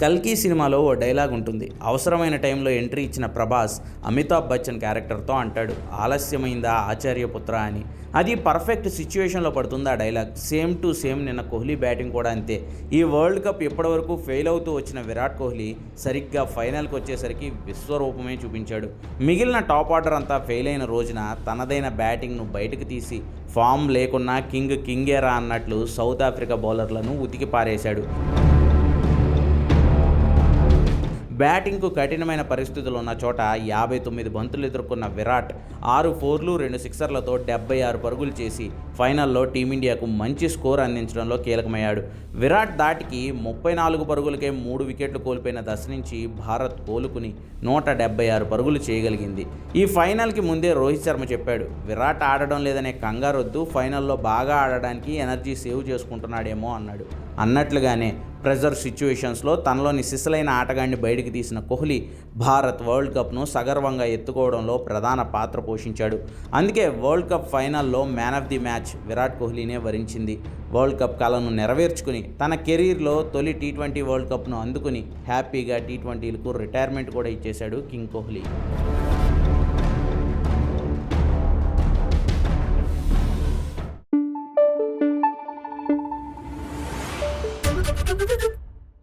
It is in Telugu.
కల్కి సినిమాలో ఓ డైలాగ్ ఉంటుంది. అవసరమైన టైంలో ఎంట్రీ ఇచ్చిన ప్రభాస్ అమితాబ్ బచ్చన్ క్యారెక్టర్తో అంటాడు ఆలస్యమైందా ఆచార్యపుత్ర అని. అది పర్ఫెక్ట్ సిచ్యువేషన్లో పడుతుంది ఆ డైలాగ్. సేమ్ టు సేమ్ నిన్న కోహ్లీ బ్యాటింగ్ కూడా అంతే. ఈ వరల్డ్ కప్ ఇప్పటివరకు ఫెయిల్ అవుతూ వచ్చిన విరాట్ కోహ్లీ సరిగ్గా ఫైనల్కి వచ్చేసరికి విశ్వరూపమే చూపించాడు. మిగిలిన టాప్ ఆర్డర్ అంతా ఫెయిల్ అయిన రోజున తనదైన బ్యాటింగ్ను బయటకు తీసి ఫామ్ లేకున్నా కింగ్ కింగేరా అన్నట్లు సౌత్ ఆఫ్రికా బౌలర్లను ఉతికి పారేశాడు బ్యాటింగ్కు కఠినమైన పరిస్థితులు ఉన్న చోట యాభై తొమ్మిది బంతులు ఎదుర్కొన్న విరాట్ ఆరు ఫోర్లు రెండు సిక్సర్లతో డెబ్బై ఆరు పరుగులు చేసి ఫైనల్లో టీమిండియాకు మంచి స్కోర్ అందించడంలో కీలకమయ్యాడు. విరాట్ దాటికి ముప్పై నాలుగు పరుగులకే మూడు వికెట్లు కోల్పోయిన దశ నుంచి భారత్ కోలుకుని నూట డెబ్బై ఆరు పరుగులు చేయగలిగింది. ఈ ఫైనల్కి ముందే రోహిత్ శర్మ చెప్పాడు విరాట్ ఆడడం లేదనే కంగారొద్దు ఫైనల్లో బాగా ఆడడానికి ఎనర్జీ సేవ్ చేసుకుంటున్నాడేమో అన్నాడు. అన్నట్లుగానే ప్రెజర్ సిచ్యువేషన్స్లో తనలోని సిసలైన ఆటగాడిని బయటికి బయటికి తీసిన కోహ్లీ భారత్ వరల్డ్ కప్ను సగర్వంగా ఎత్తుకోవడంలో ప్రధాన పాత్ర పోషించాడు. అందుకే వరల్డ్ కప్ ఫైనల్లో man of the match Virat కోహ్లీనే వరించింది. వరల్డ్ కప్ కలను నెరవేర్చుకుని తన కెరీర్లో తొలి టీ ట్వంటీ వరల్డ్ కప్ను అందుకుని హ్యాపీగా టీ ట్వంటీలకు రిటైర్మెంట్ కూడా ఇచ్చేశాడు కింగ్ కోహ్లీ.